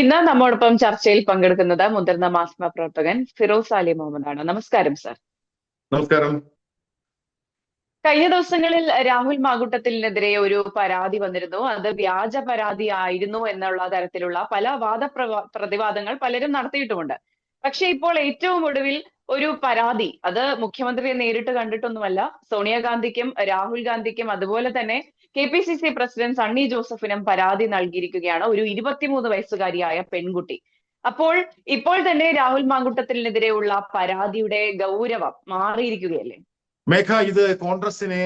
ഇന്ന് നമ്മോടൊപ്പം ചർച്ചയിൽ പങ്കെടുക്കുന്നത് മുതിർന്ന മാധ്യമ പ്രവർത്തകൻ ഫിറോസ് അലി മുഹമ്മദ് ആണ് നമസ്കാരം സർ. നമസ്കാരം. കഴിഞ്ഞ ദിവസങ്ങളിൽ രാഹുൽ മാകുട്ടത്തിനെതിരെ ഒരു പരാതി വന്നിരുന്നു. അത് വ്യാജ പരാതി ആയിരുന്നു എന്നുള്ള തരത്തിലുള്ള പല വാദ പ്രതിവാദങ്ങൾ പലരും നടത്തിയിട്ടുമുണ്ട്. പക്ഷെ ഇപ്പോൾ ഏറ്റവും ഒടുവിൽ ഒരു പരാതി അത് മുഖ്യമന്ത്രിയെ നേരിട്ട് കണ്ടിട്ടൊന്നുമല്ല സോണിയാഗാന്ധിക്കും രാഹുൽ ഗാന്ധിക്കും അതുപോലെ തന്നെ K P C C president Sunny ജോസഫിനും പരാതി നൽകിയിരിക്കുകയാണ് ഒരു ഇരുപത്തിമൂന്ന് വയസ്സുകാരിയായ പെൺകുട്ടി. അപ്പോൾ ഇപ്പോൾ തന്നെ രാഹുൽ മാങ്കുട്ടത്തിനെതിരെയുള്ള പരാതിയുടെ ഗൗരവം മാറിയിരിക്കുകയല്ലേ? മേഘ ഇത് കോൺഗ്രസിനെ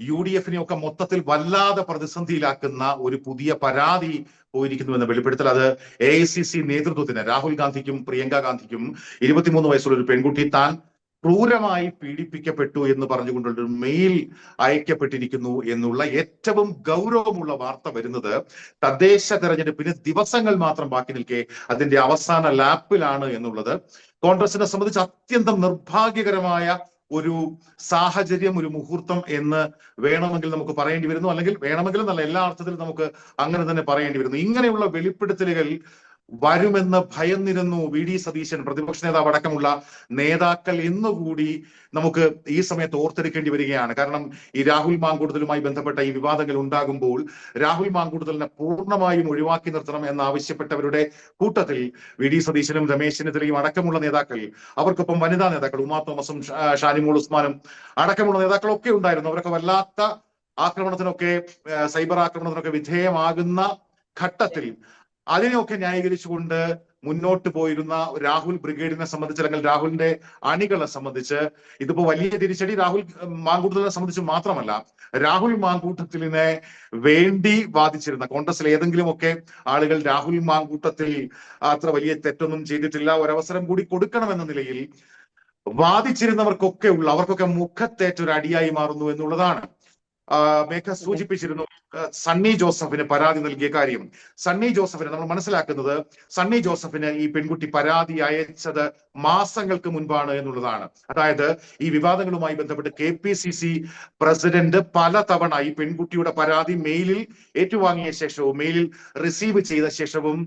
യു ഡി എഫിനെ ഒക്കെ മൊത്തത്തിൽ വല്ലാതെ പ്രതിസന്ധിയിലാക്കുന്ന ഒരു പുതിയ പരാതി പോയിരിക്കുന്നു എന്ന വെളിപ്പെടുത്തൽ. അത് എ ഐ സി സി നേതൃത്വത്തിന് രാഹുൽ ഗാന്ധിക്കും പ്രിയങ്ക ഗാന്ധിക്കും ഇരുപത്തിമൂന്ന് വയസ്സുള്ള ഒരു പെൺകുട്ടി താൻ ക്രൂരമായി പീഡിപ്പിക്കപ്പെട്ടു എന്ന് പറഞ്ഞുകൊണ്ടുള്ള ഒരു മെയിൽ അയക്കപ്പെട്ടിരിക്കുന്നു എന്നുള്ള ഏറ്റവും ഗൗരവമുള്ള വാർത്ത വരുന്നത് തദ്ദേശ തെരഞ്ഞെടുപ്പിന് ദിവസങ്ങൾ മാത്രം ബാക്കി നിൽക്കെ അതിന്റെ അവസാന ലാപ്പിലാണ് എന്നുള്ളത്. കോൺഗ്രസിനെ സംബന്ധിച്ച് അത്യന്തം നിർഭാഗ്യകരമായ ഒരു സാഹചര്യം ഒരു മുഹൂർത്തം എന്ന് വേണമെങ്കിൽ നമുക്ക് പറയേണ്ടി വരുന്നു. അല്ലെങ്കിൽ വേണമെങ്കിൽ എന്നല്ല എല്ലാ അർത്ഥത്തിലും നമുക്ക് അങ്ങനെ തന്നെ പറയേണ്ടി വരുന്നു. ഇങ്ങനെയുള്ള വെളിപ്പെടുത്തലുകൾ വരുമെന്ന് ഭയന്നിരുന്നു വി ഡി സതീശൻ പ്രതിപക്ഷ നേതാവ് അടക്കമുള്ള നേതാക്കൾ എന്നുകൂടി നമുക്ക് ഈ സമയത്ത് ഓർത്തെടുക്കേണ്ടി വരികയാണ്. കാരണം ഈ രാഹുൽ മാങ്കൂടുതലുമായി ബന്ധപ്പെട്ട ഈ വിവാദങ്ങൾ ഉണ്ടാകുമ്പോൾ രാഹുൽ മാങ്കൂടുതലിനെ പൂർണമായും ഒഴിവാക്കി നിർത്തണം എന്നാവശ്യപ്പെട്ടവരുടെ കൂട്ടത്തിൽ വി ഡി സതീശനും രമേശ് ചെന്നിത്തലയും അടക്കമുള്ള നേതാക്കൾ അവർക്കൊപ്പം വനിതാ നേതാക്കൾ ഉമാ തോമസും ഷാനിമോൾ ഉസ്മാനും അടക്കമുള്ള നേതാക്കളൊക്കെ ഉണ്ടായിരുന്നു. അവരൊക്കെ വല്ലാത്ത ആക്രമണത്തിനൊക്കെ സൈബർ ആക്രമണത്തിനൊക്കെ വിധേയമാകുന്ന ഘട്ടത്തിൽ അതിനെയൊക്കെ ന്യായീകരിച്ചുകൊണ്ട് മുന്നോട്ട് പോയിരുന്ന രാഹുൽ ബ്രിഗേഡിനെ സംബന്ധിച്ച് അല്ലെങ്കിൽ രാഹുലിന്റെ അണികളെ സംബന്ധിച്ച് ഇതിപ്പോ വലിയ തിരിച്ചടി രാഹുൽ മാങ്കൂട്ടത്തിനെ സംബന്ധിച്ച് മാത്രമല്ല രാഹുൽ മാങ്കൂട്ടത്തിലിനെ വേണ്ടി വാദിച്ചിരുന്ന കോൺഗ്രസിൽ ഏതെങ്കിലുമൊക്കെ ആളുകൾ രാഹുൽ മാങ്കൂട്ടത്തിൽ അത്ര വലിയ തെറ്റൊന്നും ചെയ്തിട്ടില്ല ഒരവസരം കൂടി കൊടുക്കണമെന്ന നിലയിൽ വാദിച്ചിരുന്നവർക്കൊക്കെ ഉള്ള അവർക്കൊക്കെ മുഖത്തേറ്റൊരു അടിയായി മാറുന്നു എന്നുള്ളതാണ് മേഘ സൂചിപ്പിച്ചിരുന്നു സണ്ണി ജോസഫിന് പരാതി നൽകിയ കാര്യം. സണ്ണി ജോസഫിന് നമ്മൾ മനസ്സിലാക്കുന്നത് സണ്ണി ജോസഫിന് ഈ പെൺകുട്ടി പരാതി അയച്ചത് മാസങ്ങൾക്ക് മുൻപാണ് എന്നുള്ളതാണ്. അതായത് ഈ വിവാദങ്ങളുമായി ബന്ധപ്പെട്ട് K P C C president പലതവണ ഈ പെൺകുട്ടിയുടെ പരാതി മെയിലിൽ ഏറ്റുവാങ്ങിയ ശേഷവും മെയിലിൽ റിസീവ് ചെയ്ത ശേഷവും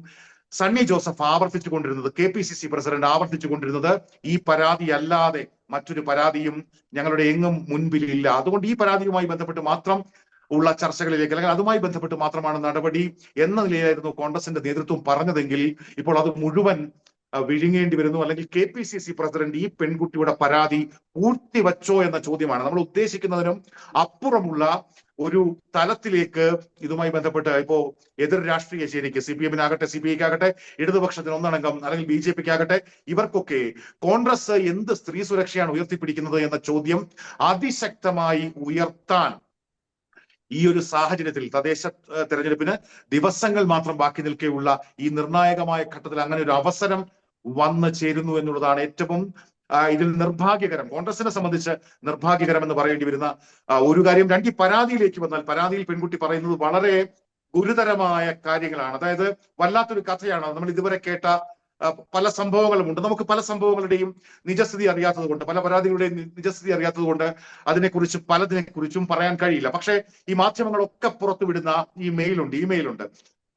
സണ്ണി ജോസഫ് ആവർത്തിച്ചു കൊണ്ടിരുന്നത് K P C C president ആവർത്തിച്ചു കൊണ്ടിരുന്നത് ഈ പരാതി അല്ലാതെ മറ്റൊരു പരാതിയും ഞങ്ങളുടെ എങ്ങും മുൻപിലില്ല. അതുകൊണ്ട് ഈ പരാതിയുമായി ബന്ധപ്പെട്ട് മാത്രം ഉള്ള ചർച്ചകളിലേക്ക് അല്ലെങ്കിൽ അതുമായി ബന്ധപ്പെട്ട് മാത്രമാണ് നടപടി എന്ന നിലയിലായിരുന്നു കോൺഗ്രസിന്റെ നേതൃത്വം പറഞ്ഞതെങ്കിൽ ഇപ്പോൾ അത് മുഴുവൻ വിഴുങ്ങേണ്ടി വരുന്നു. അല്ലെങ്കിൽ K P C C president ഈ പെൺകുട്ടിയുടെ പരാതി പൂർത്തിവച്ചോ എന്ന ചോദ്യമാണ്. നമ്മൾ ഉദ്ദേശിക്കുന്നതിനും അപ്പുറമുള്ള ഒരു തലത്തിലേക്ക് ഇതുമായി ബന്ധപ്പെട്ട് ഇപ്പോ എതിർ രാഷ്ട്രീയ ശരിക്ക് സി പി എമ്മിനാകട്ടെ സി പി ഐക്കാകട്ടെ ഇടതുപക്ഷത്തിന് ഒന്നടങ്കം അല്ലെങ്കിൽ ബി ജെ പിക്കാകട്ടെ ഇവർക്കൊക്കെ കോൺഗ്രസ് എന്ത് സ്ത്രീ സുരക്ഷയാണ് ഉയർത്തിപ്പിടിക്കുന്നത് എന്ന ചോദ്യം അതിശക്തമായി ഉയർത്താൻ ഈ ഒരു സാഹചര്യത്തിൽ തദ്ദേശ തെരഞ്ഞെടുപ്പിന് ദിവസങ്ങൾ മാത്രം ബാക്കി നിൽക്കെയുള്ള ഈ നിർണായകമായ ഘട്ടത്തിൽ അങ്ങനെ ഒരു അവസരം വന്നു ചേരുന്നു എന്നുള്ളതാണ് ഏറ്റവും ഇതിൽ നിർഭാഗ്യകരം. കോൺഗ്രസിനെ സംബന്ധിച്ച് നിർഭാഗ്യകരം എന്ന് പറയേണ്ടി വരുന്ന ഒരു കാര്യം രണ്ട് പരാതിയിലേക്ക് വന്നാൽ പരാതിയിൽ പെൺകുട്ടി പറയുന്നത് വളരെ ഗുരുതരമായ കാര്യങ്ങളാണ്. അതായത് വല്ലാത്തൊരു കഥയാണ്. നമ്മൾ ഇതുവരെ കേട്ട പല സംഭവങ്ങളും ഉണ്ട് നമുക്ക് പല സംഭവങ്ങളുടെയും നിജസ്ഥിതി അറിയാത്തത് കൊണ്ട് പല പരാതികളുടെയും നിജസ്ഥിതി അറിയാത്തത് കൊണ്ട് അതിനെക്കുറിച്ച് പലതിനെ കുറിച്ചും പറയാൻ കഴിയില്ല. പക്ഷേ ഈ മാധ്യമങ്ങളൊക്കെ പുറത്തുവിടുന്ന ഈ മെയിലുണ്ട് ഇമെയിൽ ഉണ്ട്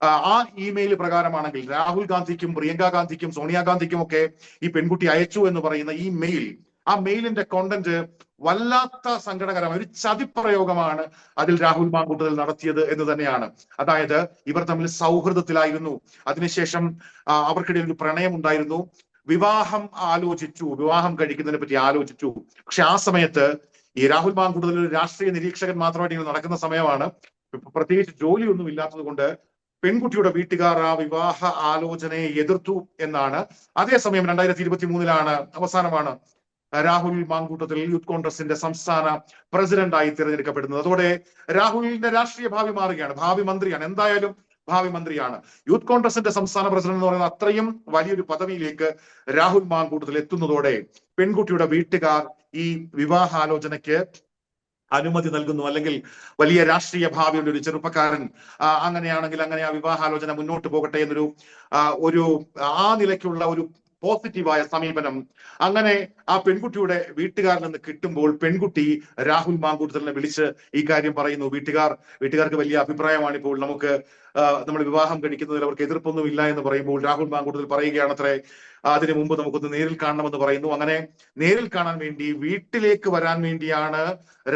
ആ ഇമെയിൽ പ്രകാരമാണെങ്കിൽ രാഹുൽ ഗാന്ധിക്കും പ്രിയങ്ക ഗാന്ധിക്കും സോണിയാഗാന്ധിക്കും ഒക്കെ ഈ പെൺകുട്ടി അയച്ചു എന്ന് പറയുന്ന ഈ മെയിൽ ആ മെയിലിന്റെ കോണ്ടന്റ് വല്ലാത്ത സങ്കടകരമായ ഒരു ചതിപ്രയോഗമാണ് അതിൽ രാഹുൽ മാങ്കൂട്ടത്തിൽ നടത്തിയത് എന്ന് തന്നെയാണ്. അതായത് ഇവർ തമ്മിൽ സൗഹൃദത്തിലായിരുന്നു. അതിനുശേഷം അവർക്കിടയിൽ ഒരു പ്രണയം ഉണ്ടായിരുന്നു. വിവാഹം ആലോചിച്ചു. വിവാഹം കഴിക്കുന്നതിനെ പറ്റി ആലോചിച്ചു. പക്ഷെ ആ സമയത്ത് ഈ രാഹുൽ മാങ്കൂട്ടത്തിൽ ഒരു രാഷ്ട്രീയ നിരീക്ഷകൻ മാത്രമായിട്ട് ഇങ്ങനെ നടക്കുന്ന സമയമാണ്. പ്രത്യേകിച്ച് ജോലിയൊന്നും ഇല്ലാത്തത് കൊണ്ട് പെൺകുട്ടിയുടെ വീട്ടുകാർ ആ വിവാഹ ആലോചനയെ എതിർത്തു എന്നാണ്. അതേസമയം രണ്ടായിരത്തി ഇരുപത്തി മൂന്നിലാണ് അവസാനമാണ് രാഹുൽ മാങ്കൂട്ടത്തിൽ യൂത്ത് കോൺഗ്രസിന്റെ സംസ്ഥാന പ്രസിഡന്റായി തിരഞ്ഞെടുക്കപ്പെടുന്നത്. അതോടെ രാഹുലിന്റെ രാഷ്ട്രീയ ഭാവി മാറുകയാണ്. ഭാവി മന്ത്രിയാണ്. എന്തായാലും ഭാവി മന്ത്രിയാണ്. യൂത്ത് കോൺഗ്രസിന്റെ സംസ്ഥാന പ്രസിഡന്റ് എന്ന് പറയുന്ന അത്രയും വലിയൊരു പദവിയിലേക്ക് രാഹുൽ മാങ്കൂട്ടത്തിൽ എത്തുന്നതോടെ പെൺകുട്ടിയുടെ വീട്ടുകാർ ഈ വിവാഹാലോചനയ്ക്ക് അനുമതി നൽകുന്നു. അല്ലെങ്കിൽ വലിയ രാഷ്ട്രീയ ഭാവിയുള്ള ഒരു ചെറുപ്പക്കാരൻ അങ്ങനെയാണെങ്കിൽ അങ്ങനെ ആ വിവാഹാലോചന മുന്നോട്ട് പോകട്ടെ എന്നൊരു ഒരു ആ നിലയ്ക്കുള്ള ഒരു പോസിറ്റീവായ സമീപനം. അങ്ങനെ ആ പെൺകുട്ടിയുടെ വീട്ടുകാരിൽ നിന്ന് കിട്ടുമ്പോൾ പെൺകുട്ടി രാഹുൽ മാങ്കൂട്ടത്തിനെ വിളിച്ച് ഈ കാര്യം പറയുന്നു. വീട്ടുകാർ വീട്ടുകാർക്ക് വലിയ അഭിപ്രായമാണ് ഇപ്പോൾ നമുക്ക് നമ്മൾ വിവാഹം കഴിക്കുന്നതിൽ അവർക്ക് എതിർപ്പൊന്നും ഇല്ല എന്ന് പറയുമ്പോൾ രാഹുൽ മാങ്കൂട്ടത്തിൽ അത്ര അതിനു മുമ്പ് നമുക്കൊന്ന് നേരിൽ കാണണമെന്ന് പറയുന്നു. അങ്ങനെ നേരിൽ കാണാൻ വേണ്ടി വീട്ടിലേക്ക് വരാൻ വേണ്ടിയാണ്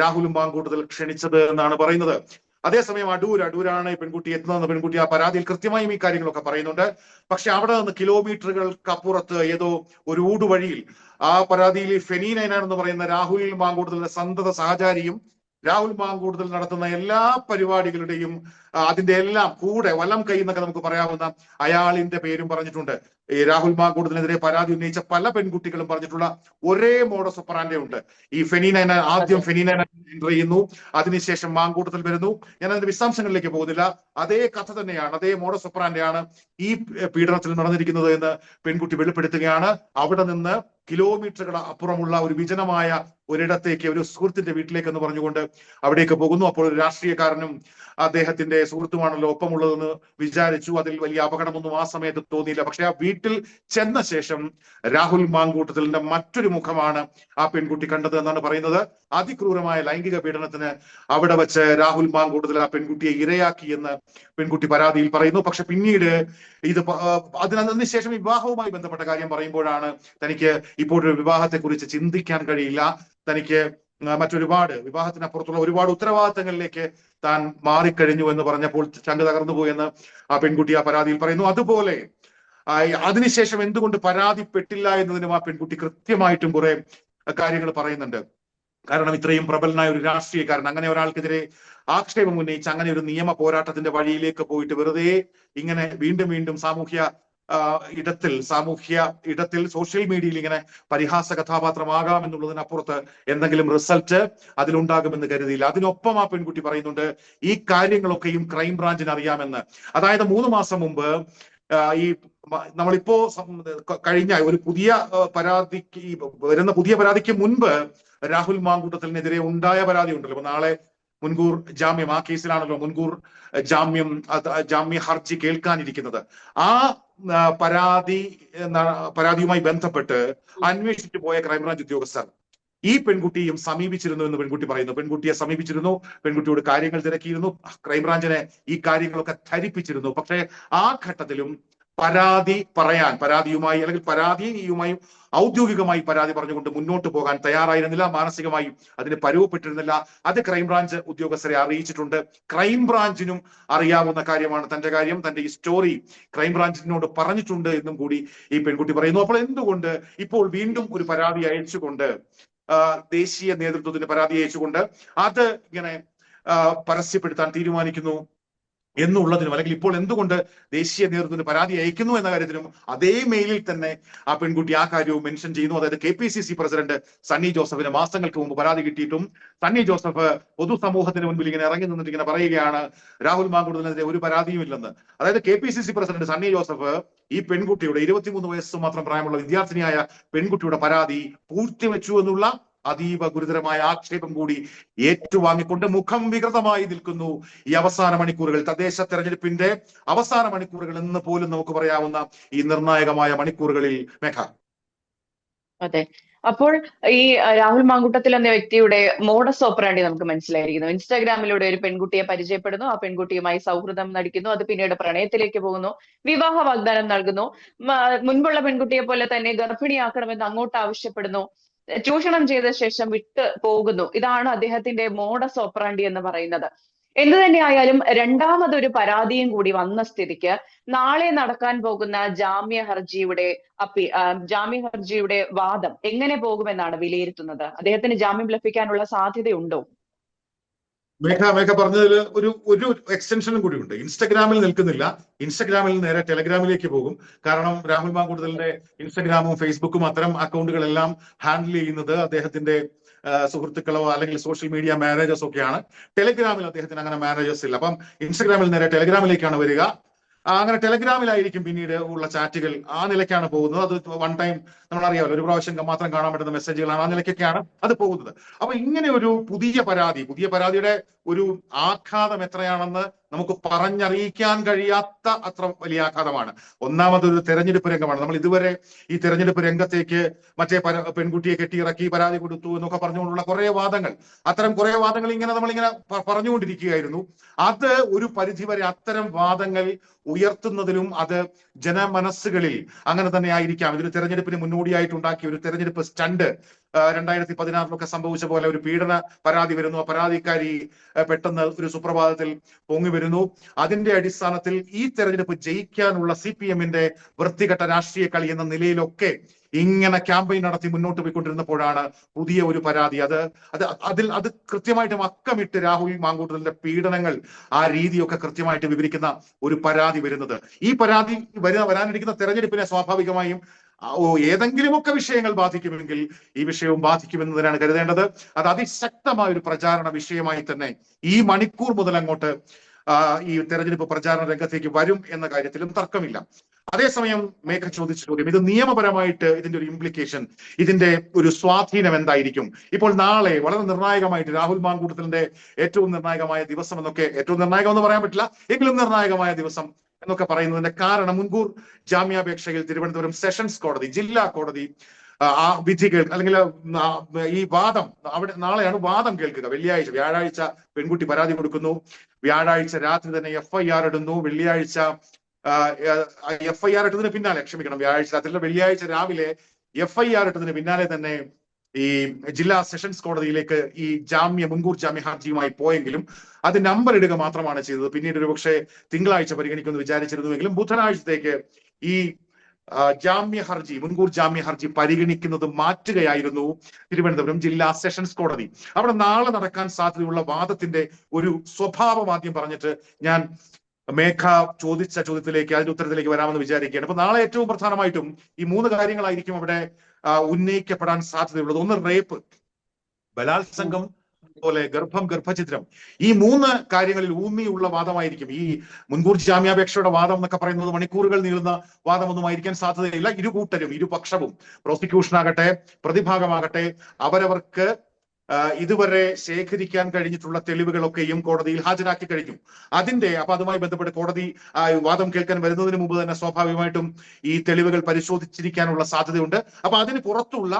രാഹുൽ മാങ്കൂട്ടത്തിൽ ക്ഷണിച്ചത് എന്നാണ് പറയുന്നത്. അതേസമയം അടൂർ അടൂരാണ് ഈ പെൺകുട്ടി എത്തുന്നതെന്ന് പെൺകുട്ടി ആ പരാതിയിൽ കൃത്യമായും ഈ കാര്യങ്ങളൊക്കെ പറയുന്നുണ്ട്. പക്ഷെ അവിടെ നിന്ന് കിലോമീറ്ററുകൾക്കപ്പുറത്ത് ഏതോ ഒരു ഊടുവഴിയിൽ ആ പരാതിയിൽ ഫെനീനൈനാൻ എന്ന് പറയുന്ന രാഹുൽ മാങ്കൂട്ടത്തിലെ സന്തത സഹചാരിയും രാഹുൽ മാങ്കൂട്ടത്തിൽ നടത്തുന്ന എല്ലാ പരിപാടികളുടെയും അതിന്റെ എല്ലാം കൂടെ വലം കൈ എന്നൊക്കെ നമുക്ക് പറയാവുന്ന അയാളിന്റെ പേരും പറഞ്ഞിട്ടുണ്ട്. ഈ രാഹുൽ മാങ്കൂട്ടത്തിനെതിരെ പരാതി ഉന്നയിച്ച പല പെൺകുട്ടികളും പറഞ്ഞിട്ടുള്ള ഒരേ മോഡസ് ഒപ്പറാൻഡെ ഉണ്ട്. ഈ ഫെനീനൈന ആദ്യം ഫെനീനൈന എന്റർ ചെയ്യുന്നു. അതിനുശേഷം മാങ്കൂട്ടത്തിൽ വരുന്നു. ഞാൻ അതിന്റെ വിശദാംശങ്ങളിലേക്ക് പോകുന്നില്ല. അതേ കഥ തന്നെയാണ് അതേ മോഡസ് ഒപ്പറാൻഡെയാണ് ഈ പീഡനത്തിൽ നടന്നിരിക്കുന്നത് എന്ന് പെൺകുട്ടി വെളിപ്പെടുത്തുകയാണ്. അവിടെ നിന്ന് കിലോമീറ്ററുകൾ അപ്പുറമുള്ള ഒരു വിജനമായ ഒരിടത്തേക്ക് ഒരു സുഹൃത്തിന്റെ വീട്ടിലേക്ക് എന്ന് പറഞ്ഞുകൊണ്ട് അവിടേക്ക് പോകുന്നു. അപ്പോൾ ഒരു രാഷ്ട്രീയക്കാരനും അദ്ദേഹത്തിന്റെ സുഹൃത്തുമാണല്ലോ ഒപ്പമുള്ളതെന്ന് വിചാരിച്ചു. അതിൽ വലിയ അപകടമൊന്നും ആ സമയത്ത് തോന്നിയില്ല. പക്ഷെ ആ വീട്ടിൽ ചെന്ന ശേഷം രാഹുൽ മാങ്കൂട്ടത്തിലിന്റെ മറ്റൊരു മുഖമാണ് ആ പെൺകുട്ടി കണ്ടത് എന്നാണ് പറയുന്നത്. അതിക്രൂരമായ ലൈംഗിക പീഡനത്തിന് അവിടെ വെച്ച് രാഹുൽ മാങ്കൂട്ടത്തിൽ ആ പെൺകുട്ടിയെ ഇരയാക്കി എന്ന് പെൺകുട്ടി പരാതിയിൽ പറയുന്നു. പക്ഷെ പിന്നീട് ഇത് അതിനു വിവാഹവുമായി ബന്ധപ്പെട്ട കാര്യം പറയുമ്പോഴാണ് തനിക്ക് ഇപ്പോഴൊരു വിവാഹത്തെ കുറിച്ച് ചിന്തിക്കാൻ കഴിയില്ല. തനിക്ക് മറ്റൊരുപാട് വിവാഹത്തിനപ്പുറത്തുള്ള ഒരുപാട് ഉത്തരവാദിത്തങ്ങളിലേക്ക് താൻ മാറിക്കഴിഞ്ഞു എന്ന് പറഞ്ഞപ്പോൾ ചങ്ക് തകർന്നു പോയെന്ന് ആ പെൺകുട്ടി ആ പരാതിയിൽ പറയുന്നു. അതുപോലെ അതിനുശേഷം എന്തുകൊണ്ട് പരാതിപ്പെട്ടില്ല എന്നതിനും ആ പെൺകുട്ടി കൃത്യമായിട്ടും കുറെ കാര്യങ്ങൾ പറയുന്നുണ്ട്. കാരണം ഇത്രയും പ്രബലനായ ഒരു രാഷ്ട്രീയക്കാരൻ അങ്ങനെ ഒരാൾക്കെതിരെ ആക്ഷേപം ഉന്നയിച്ച് അങ്ങനെ ഒരു നിയമ പോരാട്ടത്തിന്റെ വഴിയിലേക്ക് പോയിട്ട് വെറുതെ ഇങ്ങനെ വീണ്ടും വീണ്ടും സാമൂഹ്യ ഇടത്തിൽ സാമൂഹ്യ ഇടത്തിൽ സോഷ്യൽ മീഡിയയിൽ ഇങ്ങനെ പരിഹാസ കഥാപാത്രമാകാം എന്നുള്ളതിനപ്പുറത്ത് എന്തെങ്കിലും റിസൾട്ട് അതിലുണ്ടാകുമെന്ന് കരുതിയില്ല. അതിനൊപ്പം ആ പെൺകുട്ടി പറയുന്നുണ്ട് ഈ കാര്യങ്ങളൊക്കെയും ക്രൈം ബ്രാഞ്ചിന് അറിയാമെന്ന്. അതായത് മൂന്ന് മാസം മുമ്പ് ഈ നമ്മളിപ്പോ കഴിഞ്ഞ ഒരു പുതിയ പരാതിക്ക് വരുന്ന പുതിയ പരാതിക്ക് മുൻപ് രാഹുൽ മാങ്കൂട്ടത്തിനെതിരെ ഉണ്ടായ പരാതി ഉണ്ടല്ലോ. നാളെ മുൻകൂർ ജാമ്യം ആ കേസിലാണല്ലോ മുൻകൂർ ജാമ്യം ജാമ്യ ഹർജി കേൾക്കാനിരിക്കുന്നത്. ആ പരാതി പരാതിയുമായി ബന്ധപ്പെട്ട് അന്വേഷിച്ചു പോയ ക്രൈംബ്രാഞ്ച് ഉദ്യോഗസ്ഥർ ഈ പെൺകുട്ടിയും സമീപിച്ചിരുന്നു എന്ന് പെൺകുട്ടി പറയുന്നു. പെൺകുട്ടിയെ സമീപിച്ചിരുന്നു പെൺകുട്ടിയോട് കാര്യങ്ങൾ തിരക്കിയിരുന്നു ക്രൈംബ്രാഞ്ചിനെ ഈ കാര്യങ്ങളൊക്കെ ധരിപ്പിച്ചിരുന്നു. പക്ഷേ ആ ഘട്ടത്തിലും പരാതി പറയാൻ പരാതിയുമായി അല്ലെങ്കിൽ പരാതിയുമായി ഔദ്യോഗികമായി പരാതി പറഞ്ഞുകൊണ്ട് മുന്നോട്ട് പോകാൻ തയ്യാറായിരുന്നില്ല. മാനസികമായി അതിന് പരുവപ്പെട്ടിരുന്നില്ല. അത് ക്രൈംബ്രാഞ്ച് ഉദ്യോഗസ്ഥരെ അറിയിച്ചിട്ടുണ്ട്. ക്രൈംബ്രാഞ്ചിനും അറിയാവുന്ന കാര്യമാണ് തന്റെ കാര്യം. തന്റെ ഈ സ്റ്റോറി ക്രൈംബ്രാഞ്ചിനോട് പറഞ്ഞിട്ടുണ്ട് എന്നും കൂടി ഈ പെൺകുട്ടി പറയുന്നു. അപ്പോൾ എന്തുകൊണ്ട് ഇപ്പോൾ വീണ്ടും ഒരു പരാതി അയച്ചുകൊണ്ട് ദേശീയ നേതൃത്വത്തിന് പരാതി അയച്ചുകൊണ്ട് അത് ഇങ്ങനെ പരസ്യപ്പെടുത്താൻ തീരുമാനിക്കുന്നു? എന്നുള്ളതിനും അല്ലെങ്കിൽ ഇപ്പോൾ എന്തുകൊണ്ട് ദേശീയ നേതൃത്വത്തിന് പരാതി അയക്കുന്നു എന്ന കാര്യത്തിനും അതേ മെയിലിൽ തന്നെ ആ പെൺകുട്ടി ആ കാര്യവും മെൻഷൻ ചെയ്യുന്നു. അതായത് K P C C president Sunny ജോസഫിന് മാസങ്ങൾക്ക് മുമ്പ് പരാതി കിട്ടിയിട്ടും സണ്ണി ജോസഫ് പൊതുസമൂഹത്തിന് മുൻപിൽ ഇങ്ങനെ ഇറങ്ങി നിന്നിട്ട് ഇങ്ങനെ പറയുകയാണ്. രാഹുൽ മാങ്കുടത്തിനെതിരെ ഒരു പരാതിയും ഇല്ലെന്ന്. അതായത് K P C C president Sunny Joseph ഈ പെൺകുട്ടിയുടെ ഇരുപത്തിമൂന്ന് വയസ്സ് മാത്രം പ്രായമുള്ള വിദ്യാർത്ഥിനിയായ പെൺകുട്ടിയുടെ പരാതി പൂർത്തിവെച്ചു എന്നുള്ള അതീവ ഗുരുതരമായ ആക്ഷേപം കൂടി ഏറ്റുവാങ്ങിക്കൊണ്ട് മുഖം വികൃതമായി നിൽക്കുന്നു. ഈ അവസാന മണിക്കൂറുകൾ തദ്ദേശ തെരഞ്ഞെടുപ്പിന്റെ അവസാന മണിക്കൂറുകൾ എന്ന് പോലും നമുക്ക് പറയാവുന്ന ഈ നിർണായകമായ മണിക്കൂറുകളിൽ മേഘ. അതെ. അപ്പോൾ ഈ രാഹുൽ മാങ്കുട്ടത്തിൽ എന്ന വ്യക്തിയുടെ മോഡസ് ഓപ്പറാണ്ടി നമുക്ക് മനസ്സിലായിരിക്കുന്നു. ഇൻസ്റ്റാഗ്രാമിലൂടെ ഒരു പെൺകുട്ടിയെ പരിചയപ്പെടുന്നു. ആ പെൺകുട്ടിയുമായി സൗഹൃദം നടിക്കുന്നു. അത് പിന്നീട് പ്രണയത്തിലേക്ക് പോകുന്നു. വിവാഹ വാഗ്ദാനം നൽകുന്നു മുൻപുള്ള പെൺകുട്ടിയെ പോലെ തന്നെ ഗർഭിണിയാക്കണമെന്ന് അങ്ങോട്ട് ആവശ്യപ്പെടുന്നു. ചൂഷണം ചെയ്ത ശേഷം വിട്ട് പോകുന്നു. ഇതാണ് അദ്ദേഹത്തിന്റെ മോഡസ് ഓപ്പറാണ്ടി എന്ന് പറയുന്നത്. എന്തു തന്നെയായാലും രണ്ടാമതൊരു പരാതിയും കൂടി വന്ന സ്ഥിതിക്ക് നാളെ നടക്കാൻ പോകുന്ന ജാമ്യ ഹർജിയുടെ അപ്പീ ജാമ്യ ഹർജിയുടെ വാദം എങ്ങനെ പോകുമെന്നാണ് വിലയിരുത്തുന്നത്? അദ്ദേഹത്തിന് ജാമ്യം ലഭിക്കാനുള്ള സാധ്യതയുണ്ടോ? മേഘ മേഘ പറഞ്ഞതിൽ ഒരു ഒരു എക്സ്റ്റൻഷനും കൂടി ഉണ്ട് ഇൻസ്റ്റഗ്രാമിൽ നിൽക്കുന്നില്ല. ഇൻസ്റ്റഗ്രാമിൽ നേരെ ടെലഗ്രാമിലേക്ക് പോകും. കാരണം രാഹുൽ മാങ്കൂടുതലിന്റെ ഇൻസ്റ്റഗ്രാമും ഫേസ്ബുക്കും അത്തരം അക്കൗണ്ടുകളെല്ലാം ഹാൻഡിൽ ചെയ്യുന്നത് അദ്ദേഹത്തിന്റെ സുഹൃത്തുക്കളോ അല്ലെങ്കിൽ സോഷ്യൽ മീഡിയ മാനേജേഴ്സ് ഒക്കെയാണ്. ടെലഗ്രാമിൽ അദ്ദേഹത്തിന് അങ്ങനെ മാനേജേഴ്സ് ഇല്ല. അപ്പം ഇൻസ്റ്റഗ്രാമിൽ നേരെ ടെലഗ്രാമിലേക്കാണ് വരിക. അങ്ങനെ ടെലഗ്രാമിലായിരിക്കും പിന്നീട് ഉള്ള ചാറ്റുകൾ ആ നിലയ്ക്കാണ് പോകുന്നത്. അത് വൺ ടൈം നമ്മൾ അറിയാമല്ലോ ഒരു പ്രാവശ്യം മാത്രം കാണാൻ പറ്റുന്ന മെസ്സേജുകളാണ് ആ നിലയ്ക്കൊക്കെയാണ് അത് പോകുന്നത്. അപ്പൊ ഇങ്ങനെ ഒരു പുതിയ പരാതി പുതിയ പരാതിയുടെ ഒരു ആഘാതം എത്രയാണെന്ന് നമുക്ക് പറഞ്ഞറിയിക്കാൻ കഴിയാത്ത അത്ര വലിയ ആഘാതമാണ്. ഒന്നാമതൊരു തെരഞ്ഞെടുപ്പ് രംഗമാണ്. നമ്മൾ ഇതുവരെ ഈ തെരഞ്ഞെടുപ്പ് രംഗത്തേക്ക് മറ്റേ പര- പെൺകുട്ടിയെ കെട്ടിയിറക്കി പരാതി കൊടുത്തു എന്നൊക്കെ പറഞ്ഞുകൊണ്ടുള്ള കുറെ വാദങ്ങൾ. അത്തരം കുറെ വാദങ്ങൾ ഇങ്ങനെ നമ്മളിങ്ങനെ പറഞ്ഞുകൊണ്ടിരിക്കുകയായിരുന്നു. അത് ഒരു പരിധിവരെ അത്തരം വാദങ്ങൾ ഉയർത്തുന്നതിലും അത് ജനമനസ്സുകളിൽ അങ്ങനെ തന്നെ ആയിരിക്കാം. ഇതൊരു തെരഞ്ഞെടുപ്പിന് മുന്നോടിയായിട്ട് ഉണ്ടാക്കിയ ഒരു തെരഞ്ഞെടുപ്പ് സ്റ്റണ്ട് രണ്ടായിരത്തി പതിനാറിലൊക്കെ സംഭവിച്ച പോലെ ഒരു പീഡന പരാതി വരുന്നു. ആ പരാതിക്കാരി പെട്ടെന്ന് ഒരു സുപ്രഭാതത്തിൽ പൊങ്ങി വരുന്നു. അതിന്റെ അടിസ്ഥാനത്തിൽ ഈ തെരഞ്ഞെടുപ്പ് ജയിക്കാനുള്ള സി പി എമ്മിന്റെ വൃത്തികെട്ട രാഷ്ട്രീയ കളി എന്ന നിലയിലൊക്കെ ഇങ്ങനെ ക്യാമ്പയിൻ നടത്തി മുന്നോട്ട് പോയിക്കൊണ്ടിരുന്നപ്പോഴാണ് പുതിയ ഒരു പരാതി. അത് അത് അതിൽ അത് കൃത്യമായിട്ടും അക്കമിട്ട് രാഹുൽ മാങ്കൂട്ടലിന്റെ പീഡനങ്ങൾ ആ രീതിയൊക്കെ കൃത്യമായിട്ട് വിവരിക്കുന്ന ഒരു പരാതി വരുന്നത്. ഈ പരാതി വരുന്ന വരാനിരിക്കുന്ന തെരഞ്ഞെടുപ്പിനെ സ്വാഭാവികമായും ഓ ഏതെങ്കിലുമൊക്കെ വിഷയങ്ങൾ ബാധിക്കുമെങ്കിൽ ഈ വിഷയവും ബാധിക്കുമെന്നതിനാണ് കരുതേണ്ടത്. അത് അതിശക്തമായ ഒരു പ്രചാരണ വിഷയമായി തന്നെ ഈ മണിക്കൂർ മുതൽ അങ്ങോട്ട് ഈ തെരഞ്ഞെടുപ്പ് പ്രചാരണ രംഗത്തേക്ക് വരും എന്ന കാര്യത്തിലും തർക്കമില്ല. അതേസമയം മേഘ ചോദിച്ച ചോദ്യം ഇത് നിയമപരമായിട്ട് ഇതിന്റെ ഒരു ഇംപ്ലിക്കേഷൻ ഇതിന്റെ ഒരു സ്വാധീനം എന്തായിരിക്കും? ഇപ്പോൾ നാളെ വളരെ നിർണായകമായിട്ട് രാഹുൽ മാങ്കൂട്ടത്തിന്റെ ഏറ്റവും നിർണായകമായ ദിവസം എന്നൊക്കെ ഏറ്റവും നിർണായകം എന്ന് പറയാൻ പറ്റില്ല എങ്കിലും നിർണായകമായ ദിവസം എന്നൊക്കെ പറയുന്നതിന്റെ കാരണം മുൻകൂർ ജാമ്യാപേക്ഷയിൽ തിരുവനന്തപുരം സെഷൻസ് കോടതി ജില്ലാ കോടതി ആ, വിധി കേൾ അല്ലെങ്കിൽ ഈ വാദം അവിടെ നാളെയാണ് വാദം കേൾക്കുക. വെള്ളിയാഴ്ച വ്യാഴാഴ്ച പെൺകുട്ടി പരാതി കൊടുക്കുന്നു. വ്യാഴാഴ്ച രാത്രി തന്നെ എഫ് ഐ ആർ ഇടുന്നു. വെള്ളിയാഴ്ച എഫ് ഐ ആർ ഇട്ടതിന് പിന്നാലെ ക്ഷമിക്കണം വ്യാഴാഴ്ച രാത്രി വെള്ളിയാഴ്ച രാവിലെ എഫ് ഐ ആർ ഇട്ടതിന് പിന്നാലെ തന്നെ ഈ ജില്ലാ സെഷൻസ് കോടതിയിലേക്ക് ഈ ജാമ്യ മുൻകൂർ ജാമ്യ ഹർജിയുമായി പോയെങ്കിലും അത് നമ്പർ ഇടുക മാത്രമാണ് ചെയ്തത്. പിന്നീട് ഒരു പക്ഷേ തിങ്കളാഴ്ച പരിഗണിക്കുമെന്ന് വിചാരിച്ചിരുന്നുവെങ്കിലും ബുധനാഴ്ചത്തേക്ക് ഈ ജാമ്യ ഹർജി മുൻകൂർ ജാമ്യ ഹർജി പരിഗണിക്കുന്നത് മാറ്റുകയായിരുന്നു തിരുവനന്തപുരം ജില്ലാ സെഷൻസ് കോടതി. അവിടെ നാളെ നടക്കാൻ സാധ്യതയുള്ള വാദത്തിന്റെ ഒരു സ്വഭാവം ആദ്യം പറഞ്ഞിട്ട് ഞാൻ മേഘ ചോദിച്ച ചോദ്യത്തിലേക്ക് അതിന്റെ ഉത്തരത്തിലേക്ക് വരാമെന്ന് വിചാരിക്കുകയാണ്. അപ്പൊ നാളെ ഏറ്റവും പ്രധാനമായിട്ടും ഈ മൂന്ന് കാര്യങ്ങളായിരിക്കും അവിടെ ഉന്നയിക്കപ്പെടാൻ സാധ്യതയുള്ളത്. ഒന്ന് റേപ്പ്. ബലാത്സംഗം പോലെ ഗർഭം ഗർഭചിത്രം ഈ മൂന്ന് കാര്യങ്ങളിൽ ഊന്നിയുള്ള വാദമായിരിക്കും. ഈ മുൻകൂർ ജാമ്യാപേക്ഷയുടെ വാദം എന്നൊക്കെ പറയുന്നത് മണിക്കൂറുകൾ നീളുന്ന വാദമൊന്നും ആയിരിക്കാൻ സാധ്യതയില്ല. ഇരുകൂട്ടരും ഇരുപക്ഷവും പ്രോസിക്യൂഷൻ ആകട്ടെ പ്രതിഭാഗമാകട്ടെ അവരവർക്ക് ഇതുവരെ ശേഖരിക്കാൻ കഴിഞ്ഞിട്ടുള്ള തെളിവുകളൊക്കെയും കോടതിയിൽ ഹാജരാക്കി കഴിഞ്ഞു. അതിന്റെ അപ്പൊ അതുമായി ബന്ധപ്പെട്ട് കോടതി വാദം കേൾക്കാൻ വരുന്നതിന് മുമ്പ് തന്നെ സ്വാഭാവികമായിട്ടും ഈ തെളിവുകൾ പരിശോധിച്ചിരിക്കാനുള്ള സാധ്യതയുണ്ട്. അപ്പൊ അതിന് പുറത്തുള്ള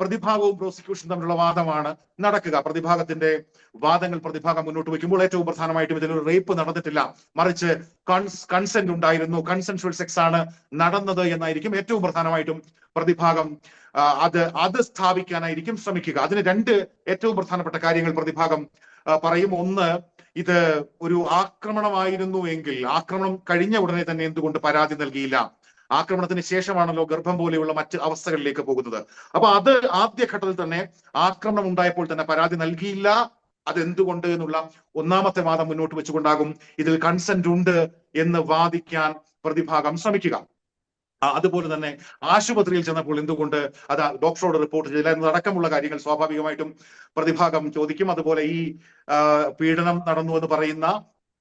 പ്രതിഭാഗവും പ്രോസിക്യൂഷൻ തമ്മിലുള്ള വാദമാണ് നടക്കുക. പ്രതിഭാഗത്തിന്റെ വാദങ്ങൾ പ്രതിഭാഗം മുന്നോട്ട് വയ്ക്കുമ്പോൾ ഏറ്റവും പ്രധാനമായിട്ടും ഇതിലൊരു റേപ്പ് നടന്നിട്ടില്ല. മറിച്ച് കൺസെന്റ് ഉണ്ടായിരുന്നു. കൺസെൻഷ്വൽ സെക്സ് ആണ് നടന്നത് എന്നായിരിക്കും ഏറ്റവും പ്രധാനമായിട്ടും പ്രതിഭാഗം അത് അത് സ്ഥാപിക്കാനായിരിക്കും ശ്രമിക്കുക. അതിന് രണ്ട് ഏറ്റവും പ്രധാനപ്പെട്ട കാര്യങ്ങൾ പ്രതിഭാഗം പറയും. ഒന്ന് ഇത് ഒരു ആക്രമണമായിരുന്നു എങ്കിൽ ആക്രമണം കഴിഞ്ഞ ഉടനെ തന്നെ എന്തുകൊണ്ട് പരാതി നൽകിയില്ല? ആക്രമണത്തിന് ശേഷമാണല്ലോ ഗർഭം പോലെയുള്ള മറ്റ് അവസ്ഥകളിലേക്ക് പോകുന്നത്. അപ്പൊ അത് ആദ്യഘട്ടത്തിൽ തന്നെ ആക്രമണം ഉണ്ടായപ്പോൾ തന്നെ പരാതി നൽകിയില്ല. അതെന്തുകൊണ്ട് എന്നുള്ള ഒന്നാമത്തെ വാദം മുന്നോട്ട് വെച്ചുകൊണ്ടാകും ഇതിൽ കൺസെന്റ് ഉണ്ട് എന്ന് വാദിക്കാൻ പ്രതിഭാഗം ശ്രമിക്കുക. അതുപോലെ തന്നെ ആശുപത്രിയിൽ ചെന്നപ്പോൾ എന്തുകൊണ്ട് അത് ഡോക്ടറോട് റിപ്പോർട്ട് ചെയ്തില്ല എന്നതടക്കമുള്ള കാര്യങ്ങൾ സ്വാഭാവികമായിട്ടും പ്രതിഭാഗം ചോദിക്കും. അതുപോലെ ഈ പീഡനം നടന്നു എന്ന് പറയുന്ന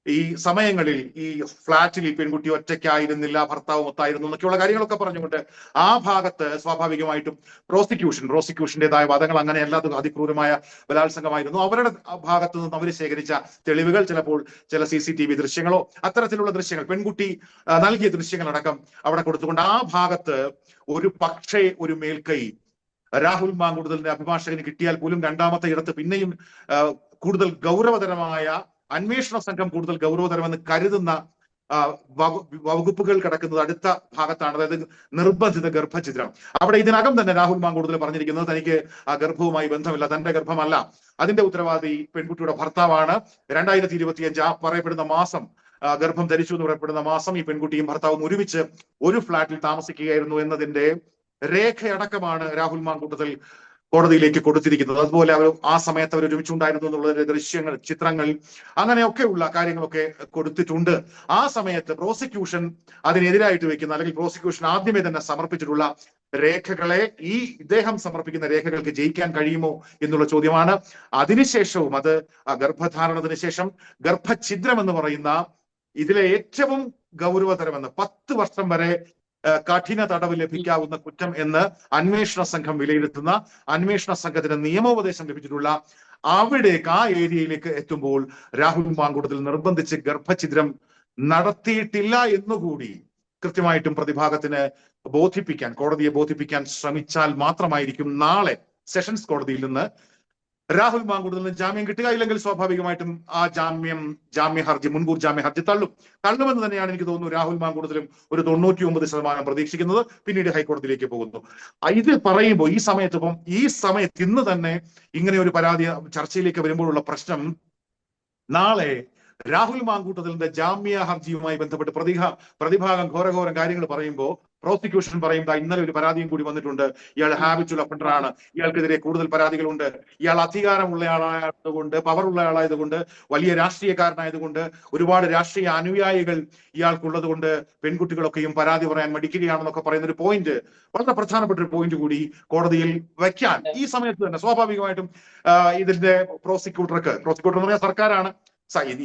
ഈ സമയങ്ങളിൽ ഈ ഫ്ളാറ്റിൽ ഈ പെൺകുട്ടി ഒറ്റയ്ക്കായിരുന്നില്ല ഭർത്താവ് മൊത്തായിരുന്നു എന്നൊക്കെയുള്ള കാര്യങ്ങളൊക്കെ പറഞ്ഞുകൊണ്ട് ആ ഭാഗത്ത് സ്വാഭാവികമായിട്ടും പ്രോസിക്യൂഷൻ പ്രോസിക്യൂഷന്റേതായ വാദങ്ങൾ അങ്ങനെയല്ല അത് അതിക്രൂരമായ ബലാത്സംഗമായിരുന്നു. അവരുടെ ഭാഗത്തു നിന്ന് അവർ ശേഖരിച്ച തെളിവുകൾ ചിലപ്പോൾ ചില സി സി ടി വി ദൃശ്യങ്ങളോ അത്തരത്തിലുള്ള ദൃശ്യങ്ങൾ പെൺകുട്ടി നൽകിയ ദൃശ്യങ്ങളടക്കം അവിടെ കൊടുത്തുകൊണ്ട് ആ ഭാഗത്ത് ഒരു പക്ഷേ ഒരു മേൽക്കൈ രാഹുൽ മാങ്കുടുതലിന്റെ അഭിഭാഷകന് കിട്ടിയാൽ പോലും രണ്ടാമത്തെ ഇടത്ത് പിന്നെയും കൂടുതൽ ഗൗരവതരമായ അന്വേഷണ സംഘം കൂടുതൽ ഗൗരവതരമെന്ന് കരുതുന്ന വകുപ്പുകൾ കിടക്കുന്നത് അടുത്ത ഭാഗത്താണ്. അതായത് നിർബന്ധിത ഗർഭചിത്രം അവിടെ ഇതിനകം തന്നെ രാഹുൽ മാങ്കൂടുതൽ പറഞ്ഞിരിക്കുന്നത് തനിക്ക് ആ ഗർഭവുമായി ബന്ധമില്ല. തന്റെ ഗർഭമല്ല. അതിന്റെ ഉത്തരവാദി പെൺകുട്ടിയുടെ ഭർത്താവാണ്. രണ്ടായിരത്തി ഇരുപത്തിയഞ്ച് ആ പറയപ്പെടുന്ന മാസം ഗർഭം ധരിച്ചു എന്ന് പറയപ്പെടുന്ന മാസം ഈ പെൺകുട്ടിയും ഭർത്താവും ഒരുമിച്ച് ഒരു ഫ്ളാറ്റിൽ താമസിക്കുകയായിരുന്നു എന്നതിന്റെ രേഖയടക്കമാണ് രാഹുൽ മാങ്കൂട്ടത്തിൽ കോടതിയിലേക്ക് കൊടുത്തിരിക്കുന്നത്. അതുപോലെ അവർ ആ സമയത്ത് അവർ ഒരുമിച്ചുണ്ടായിരുന്നു എന്നുള്ള ദൃശ്യങ്ങൾ ചിത്രങ്ങൾ അങ്ങനെയൊക്കെയുള്ള കാര്യങ്ങളൊക്കെ കൊടുത്തിട്ടുണ്ട്. ആ സമയത്ത് പ്രോസിക്യൂഷൻ അതിനെതിരായിട്ട് വെക്കുന്ന അല്ലെങ്കിൽ പ്രോസിക്യൂഷൻ ആദ്യമേ തന്നെ സമർപ്പിച്ചിട്ടുള്ള രേഖകളെ ഈ ഇദ്ദേഹം സമർപ്പിക്കുന്ന രേഖകൾക്ക് ജയിക്കാൻ കഴിയുമോ എന്നുള്ള ചോദ്യമാണ്. അതിനുശേഷവും അത് ഗർഭധാരണത്തിന് ശേഷം ഗർഭഛിദ്രം എന്ന് പറയുന്ന ഇതിലെ ഏറ്റവും ഗൗരവതരമെന്ന് പത്ത് വർഷം വരെ കഠിന തടവ് ലഭിക്കാവുന്ന കുറ്റം എന്ന് അന്വേഷണ സംഘം വിലയിരുത്തുന്ന അന്വേഷണ സംഘത്തിന് നിയമോപദേശം ലഭിച്ചിട്ടുള്ള അവിടേക്ക് ആ ഏരിയയിലേക്ക് എത്തുമ്പോൾ രാഹുൽ മാങ്കൂട്ടത്തിൽ നിർബന്ധിച്ച് ഗർഭഛിദ്രം നടത്തിയിട്ടില്ല എന്നുകൂടി കൃത്യമായിട്ടും പ്രതിഭാഗത്തിന് ബോധിപ്പിക്കാൻ കോടതിയെ ബോധിപ്പിക്കാൻ ശ്രമിച്ചാൽ മാത്രമായിരിക്കും നാളെ സെഷൻസ് കോടതിയിൽ നിന്ന് രാഹുൽ മാങ്കൂട്ടത്തിന് ജാമ്യം കിട്ടുക ഇല്ലെങ്കിൽ സ്വാഭാവികമായിട്ടും ആ ജാമ്യം ജാമ്യ ഹർജി മുൻകൂർ ജാമ്യ ഹർജി തള്ളും. തള്ളുമെന്ന് തന്നെയാണ് എനിക്ക് തോന്നുന്നു രാഹുൽ മാങ്കൂട്ടത്തിലും ഒരു തൊണ്ണൂറ്റി ഒമ്പത് ശതമാനം പ്രതീക്ഷിക്കുന്നത്. പിന്നീട് ഹൈക്കോടതിയിലേക്ക് പോകുന്നു. ഇത് പറയുമ്പോൾ ഈ സമയത്ത് ഇപ്പം ഈ സമയത്ത് ഇന്ന് തന്നെ ഇങ്ങനെ ഒരു പരാതി ചർച്ചയിലേക്ക് വരുമ്പോഴുള്ള പ്രശ്നം നാളെ രാഹുൽ മാങ്കൂട്ടത്തിലിന്റെ ജാമ്യ ഹർജിയുമായി ബന്ധപ്പെട്ട് പ്രതിഭ പ്രതിഭാഗം ഘോരഘോരം കാര്യങ്ങൾ പറയുമ്പോൾ പ്രോസിക്യൂഷൻ പറയും ഇന്നലെ ഒരു പരാതിയും കൂടി വന്നിട്ടുണ്ട്. ഇയാൾ ഹാബിച്വൽ ഒഫൻഡർ ആണ്. ഇയാൾക്കെതിരെ കൂടുതൽ പരാതികളുണ്ട്. ഇയാൾ അധികാരമുള്ള ആളായതുകൊണ്ട് പവർ ഉള്ള ആളായതുകൊണ്ട് വലിയ രാഷ്ട്രീയക്കാരനായതുകൊണ്ട് ഒരുപാട് രാഷ്ട്രീയ അനുയായികൾ ഇയാൾക്കുള്ളത് കൊണ്ട് പെൺകുട്ടികളൊക്കെയും പരാതി പറയാൻ മടിക്കുകയാണെന്നൊക്കെ പറയുന്ന ഒരു പോയിന്റ് വളരെ പ്രധാനപ്പെട്ട ഒരു പോയിന്റ് കൂടി കോടതിയിൽ വെക്കാൻ. ഈ സമയത്ത് തന്നെ സ്വാഭാവികമായിട്ടും ഇതിന്റെ പ്രോസിക്യൂട്ടർക്ക് പ്രോസിക്യൂട്ടർ എന്ന് പറഞ്ഞാൽ സർക്കാരാണ്.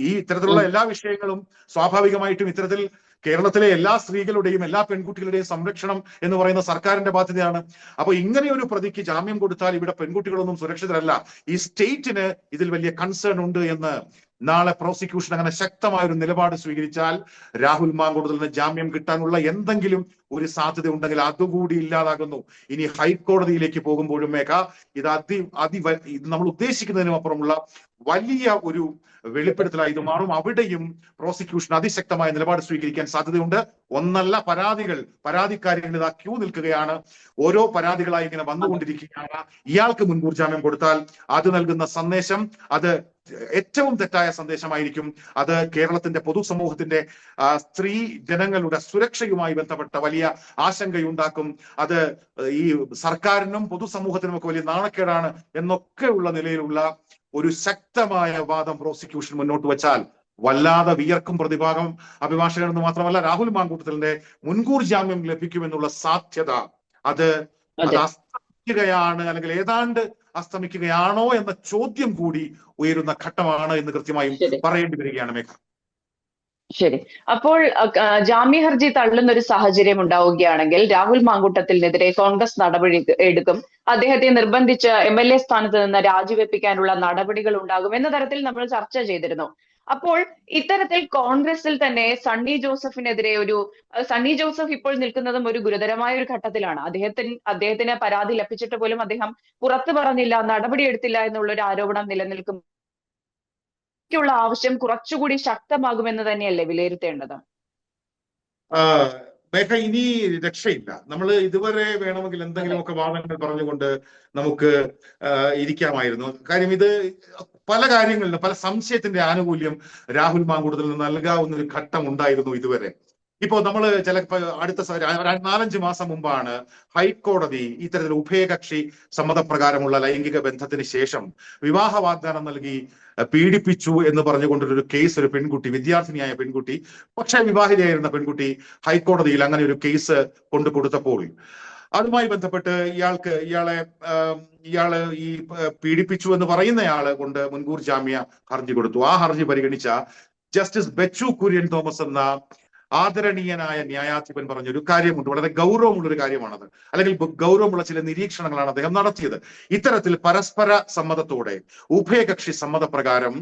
ഈ ഇത്തരത്തിലുള്ള എല്ലാ വിഷയങ്ങളും സ്വാഭാവികമായിട്ടും ഇത്തരത്തിൽ കേരളത്തിലെ എല്ലാ സ്ത്രീകളുടെയും എല്ലാ പെൺകുട്ടികളുടെയും സംരക്ഷണം എന്ന് പറയുന്ന സർക്കാരിന്റെ ബാധ്യതയാണ്. അപ്പൊ ഇങ്ങനെ ഒരു പ്രതിക്ക് ജാമ്യം കൊടുത്താൽ ഇവിടെ പെൺകുട്ടികളൊന്നും സുരക്ഷിതരല്ല. ഈ സ്റ്റേറ്റിന് ഇതിൽ വലിയ കൺസേൺ ഉണ്ട് എന്ന് നാളെ പ്രോസിക്യൂഷൻ അങ്ങനെ ശക്തമായ ഒരു നിലപാട് സ്വീകരിച്ചാൽ രാഹുൽ മാങ്കൂട്ടത്തിന് ജാമ്യം കിട്ടാനുള്ള എന്തെങ്കിലും ഒരു സാധ്യത ഉണ്ടെങ്കിൽ അതുകൂടി ഇല്ലാതാകുന്നു. ഇനി ഹൈക്കോടതിയിലേക്ക് പോകുമ്പോഴും മേഘ ഇത് അതി അതി ഇത് നമ്മൾ ഉദ്ദേശിക്കുന്നതിനും അപ്പുറമുള്ള വലിയ ഒരു വെളിപ്പെടുത്തലായി ഇത് മാറും. അവിടെയും പ്രോസിക്യൂഷൻ അതിശക്തമായ നിലപാട് സ്വീകരിക്കാൻ സാധ്യതയുണ്ട്. ഒന്നല്ല പരാതികൾ പരാതിക്കാരികൾ ഇതാ ക്യൂ നിൽക്കുകയാണ്. ഓരോ പരാതികളായി ഇങ്ങനെ വന്നുകൊണ്ടിരിക്കുകയാണ്. ഇയാൾക്ക് മുൻകൂർ ജാമ്യം കൊടുത്താൽ അത് നൽകുന്ന സന്ദേശം അത് ഏറ്റവും തെറ്റായ സന്ദേശമായിരിക്കും. അത് കേരളത്തിന്റെ പൊതുസമൂഹത്തിന്റെ സ്ത്രീ ജനങ്ങളുടെ സുരക്ഷയുമായി ബന്ധപ്പെട്ട വലിയ ആശങ്കയുണ്ടാക്കും. അത് ഈ സർക്കാരിനും പൊതുസമൂഹത്തിനും ഒക്കെ വലിയ നാണക്കേടാണ് എന്നൊക്കെയുള്ള നിലയിലുള്ള ഒരു ശക്തമായ വാദം പ്രോസിക്യൂഷൻ മുന്നോട്ട് വെച്ചാൽ വല്ലാതെ വിയർക്കും പ്രതിഭാഗം അഭിഭാഷകർ എന്ന് മാത്രമല്ല രാഹുൽ മാങ്കൂട്ടത്തിന്റെ മുൻകൂർ ജാമ്യം ലഭിക്കുമെന്നുള്ള സാധ്യത. അത് അസ്തമിക്കുകയാണ് അല്ലെങ്കിൽ ഏതാണ്ട് അസ്തമിക്കുകയാണോ എന്ന ചോദ്യം കൂടി ഉയരുന്ന ഘട്ടമാണ് എന്ന് കൃത്യമായും പറയേണ്ടി വരികയാണ് മേഘ. ശരി. അപ്പോൾ ജാമ്യ ഹർജി തള്ളുന്ന ഒരു സാഹചര്യം ഉണ്ടാവുകയാണെങ്കിൽ രാഹുൽ മാങ്കൂട്ടത്തിനെതിരെ കോൺഗ്രസ് നടപടി എടുക്കും. അദ്ദേഹത്തെ നിർബന്ധിച്ച് എം എൽ എ സ്ഥാനത്ത് നിന്ന് രാജിവെപ്പിക്കാനുള്ള നടപടികൾ ഉണ്ടാകും എന്ന തരത്തിൽ നമ്മൾ ചർച്ച ചെയ്തിരുന്നു. അപ്പോൾ ഇത്തരത്തിൽ കോൺഗ്രസിൽ തന്നെ സണ്ണി ജോസഫിനെതിരെ ഒരു സണ്ണി ജോസഫ് ഇപ്പോൾ നിൽക്കുന്നതും ഒരു ഗുരുതരമായ ഒരു ഘട്ടത്തിലാണ്. അദ്ദേഹത്തിന് അദ്ദേഹത്തിന് പരാതി ലഭിച്ചിട്ട് പോലും അദ്ദേഹം പുറത്തു പറഞ്ഞില്ല നടപടിയെടുത്തില്ല എന്നുള്ള ഒരു ആരോപണം നിലനിൽക്കും ക്കുള്ള ആവശ്യം കുറച്ചുകൂടി ശക്തമാകുമെന്ന് തന്നെയല്ലേ വിലയിരുത്തേണ്ടത്? മേഘ ഇനി രക്ഷയില്ല. നമ്മൾ ഇതുവരെ വേണമെങ്കിൽ എന്തെങ്കിലുമൊക്കെ വാദങ്ങൾ പറഞ്ഞുകൊണ്ട് നമുക്ക് ഇരിക്കാമായിരുന്നു. കാര്യം ഇത് പല കാര്യങ്ങളിലും പല സംശയത്തിന്റെ ആനുകൂല്യം രാഹുൽ മാങ്കൂടത്തിൽ നിന്ന് നൽകാവുന്ന ഒരു ഘട്ടം ഉണ്ടായിരുന്നു ഇതുവരെ. ഇപ്പോ നമ്മൾ ചില അടുത്ത നാലഞ്ച് മാസം മുമ്പാണ് ഹൈക്കോടതി ഇത്തരത്തിൽ ഉഭയകക്ഷി സമ്മതപ്രകാരമുള്ള ലൈംഗിക ബന്ധത്തിന് ശേഷം വിവാഹ വാഗ്ദാനം നൽകി പീഡിപ്പിച്ചു എന്ന് പറഞ്ഞുകൊണ്ടൊരു കേസ് ഒരു പെൺകുട്ടി വിദ്യാർത്ഥിനിയായ പെൺകുട്ടി പക്ഷേ വിവാഹിതയായിരുന്ന പെൺകുട്ടി ഹൈക്കോടതിയിൽ അങ്ങനെ ഒരു കേസ് കൊണ്ടു കൊടുത്തപ്പോൾ. അതുമായി ബന്ധപ്പെട്ട് ഇയാൾക്ക് ഇയാളെ ഇയാൾ ഈ പീഡിപ്പിച്ചു എന്ന് പറയുന്നയാൾ കൊണ്ട് മുൻകൂർ ജാമ്യ ഹർജി കൊടുത്തു. ആ ഹർജി പരിഗണിച്ച ജസ്റ്റിസ് ബെച്ചു കുര്യൻ തോമസ് എന്ന ആദരണീയനായ ന്യായാധിപൻ പറഞ്ഞൊരു കാര്യമുണ്ട്. വളരെ ഗൗരവമുള്ള ഒരു കാര്യമാണത്. അല്ലെങ്കിൽ ഗൗരവമുള്ള ചില നിരീക്ഷണങ്ങളാണ് അദ്ദേഹം നടത്തിയത്. ഇത്തരത്തിൽ പരസ്പര സമ്മതത്തോടെ ഉഭയകക്ഷി സമ്മതപ്രകാരം